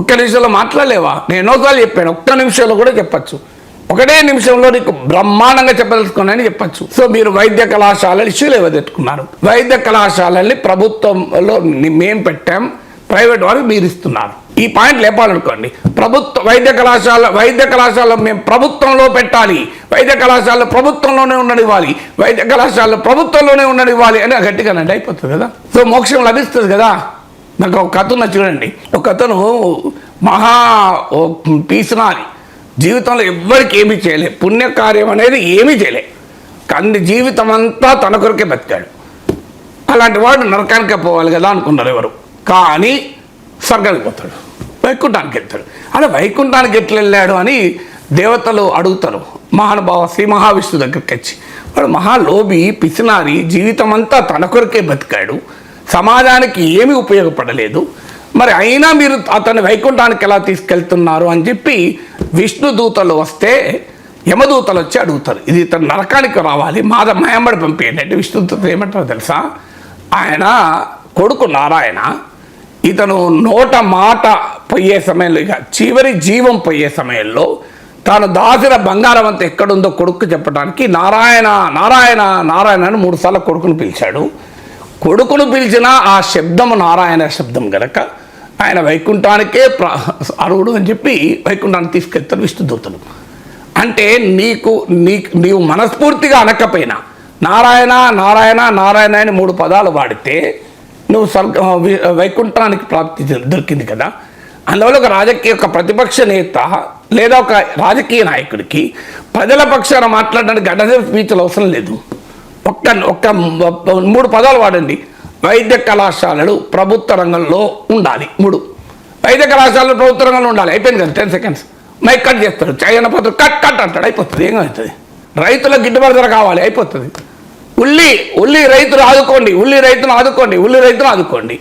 ఒక్క నిమిషంలో మాట్లాడలేవా? నేను ఎన్నోసార్లు చెప్పాను ఒక్క నిమిషంలో కూడా చెప్పచ్చు. ఒకటే నిమిషంలో నీకు బ్రహ్మాండంగా చెప్పదలుచుకున్నానని చెప్పచ్చు. సో మీరు వైద్య కళాశాలలు ఇష్యూలు ఇవ్వదెట్టుకున్నారు వైద్య కళాశాలల్ని ప్రభుత్వంలో మేము పెట్టాం ప్రైవేట్ వారికి మీరు ఇస్తున్నారు. ఈ పాయింట్ లేపాలనుకోండి. ప్రభుత్వ వైద్య కళాశాల వైద్య కళాశాల మేము ప్రభుత్వంలో పెట్టాలి. వైద్య కళాశాల ప్రభుత్వంలోనే ఉండనివ్వాలి. వైద్య కళాశాల ప్రభుత్వంలోనే ఉండనివ్వాలి అని గట్టిగా అంటే అయిపోతుంది కదా. సో మోక్షం లభిస్తుంది కదా. నాకు ఒక కథ ఉన్న చూడండి. ఒక కథను మహా ఓ పీసినారి జీవితంలో ఎవ్వరికి ఏమీ చేయలే. పుణ్యకార్యం అనేది ఏమీ చేయలే. కంది జీవితం అంతా తన కొరకే బతికాడు. అలాంటి వాడు నరకానికే పోవాలి కదా అనుకున్నారు ఎవరు. కానీ స్వర్గానికి పోతాడు. వైకుంఠానికి వెళ్తాడు. అదే వైకుంఠానికి ఎట్లా వెళ్ళాడు అని దేవతలు అడుగుతారు. మహానుభావ శ్రీ మహావిష్ణు దగ్గరికి వచ్చి. వాడు మహాలోభి పిసినారి జీవితం అంతా తన కొరకే బతికాడు. సమాజానికి ఏమీ ఉపయోగపడలేదు. మరి అయినా మీరు అతన్ని వైకుంఠానికి ఎలా తీసుకెళ్తున్నారు అని చెప్పి విష్ణు దూతలు వస్తే యమదూతలు వచ్చి అడుగుతారు. ఇది ఇతను నరకానికి రావాలి మాద మయంబడి పంపేయండి. అంటే విష్ణుదూత ఏమంటారో తెలుసా? ఆయన కొడుకు నారాయణ ఇతను నోట మాట పోయే సమయంలో ఇక చివరి జీవం పోయే సమయంలో తాను దాచిన బంగారం అంతా ఎక్కడుందో కొడుకు చెప్పడానికి నారాయణ నారాయణ నారాయణ అని మూడుసార్లు కొడుకును పిలిచాడు. కొడుకును పిలిచిన ఆ శబ్దము నారాయణ శబ్దం గనక ఆయన వైకుంఠానికే ప్రా అరువుడు అని చెప్పి వైకుంఠానికి తీసుకెళ్తారు విష్ణుదూతలు. అంటే నీకు నీ నీవు మనస్ఫూర్తిగా అనకపోయినా నారాయణ నారాయణ నారాయణ అని మూడు పదాలు వాడితే నువ్వు స్వర్గ వైకుంఠానికి ప్రాప్తి దొరికింది కదా. అందువల్ల ఒక రాజకీయ ఒక ప్రతిపక్ష నేత లేదా ఒక రాజకీయ నాయకుడికి ప్రజల పక్షాన మాట్లాడడానికి గడ్డసేపు స్పీచ్లు అవసరం లేదు. ఒక్క ఒక్క మూడు పదాలు వాడండి. వైద్య కళాశాలలు ప్రభుత్వ రంగంలో ఉండాలి. మూడు. వైద్య కళాశాలలు ప్రభుత్వ రంగంలో ఉండాలి. అయిపోయింది కదా టెన్ సెకండ్స్. మైక్ కట్ చేస్తాడు. చైన పత్రం కట్ కట్ అంటాడు. అయిపోతుంది. ఏం అవుతుంది? రైతులకు గిట్టుబాటు ధర కావాలి. అయిపోతుంది. ఉల్లి ఉల్లి రైతులు ఆదుకోండి. ఉల్లి రైతును ఆదుకోండి. ఉల్లి రైతును ఆదుకోండి.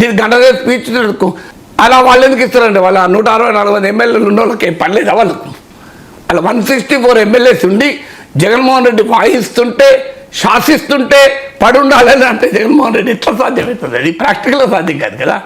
దీని గంట స్పీచ్ అలా వాళ్ళు ఎందుకు ఇస్తారండి వాళ్ళ నూట అరవై నాలుగు వందల ఎమ్మెల్యేలు ఉన్న వాళ్ళకి పర్లేదు వాళ్ళకు? అలా వన్ సిక్స్టీ ఫోర్ ఎమ్మెల్యేస్ ఉండి జగన్మోహన్ రెడ్డి వాయిస్తుంటే శాసిస్తుంటే పడుండాలని అంటే జగన్మోహన్ రెడ్డి ఎట్లా సాధ్యమవుతుంది. అది ప్రాక్టికల్గా సాధ్యం కాదు కదా.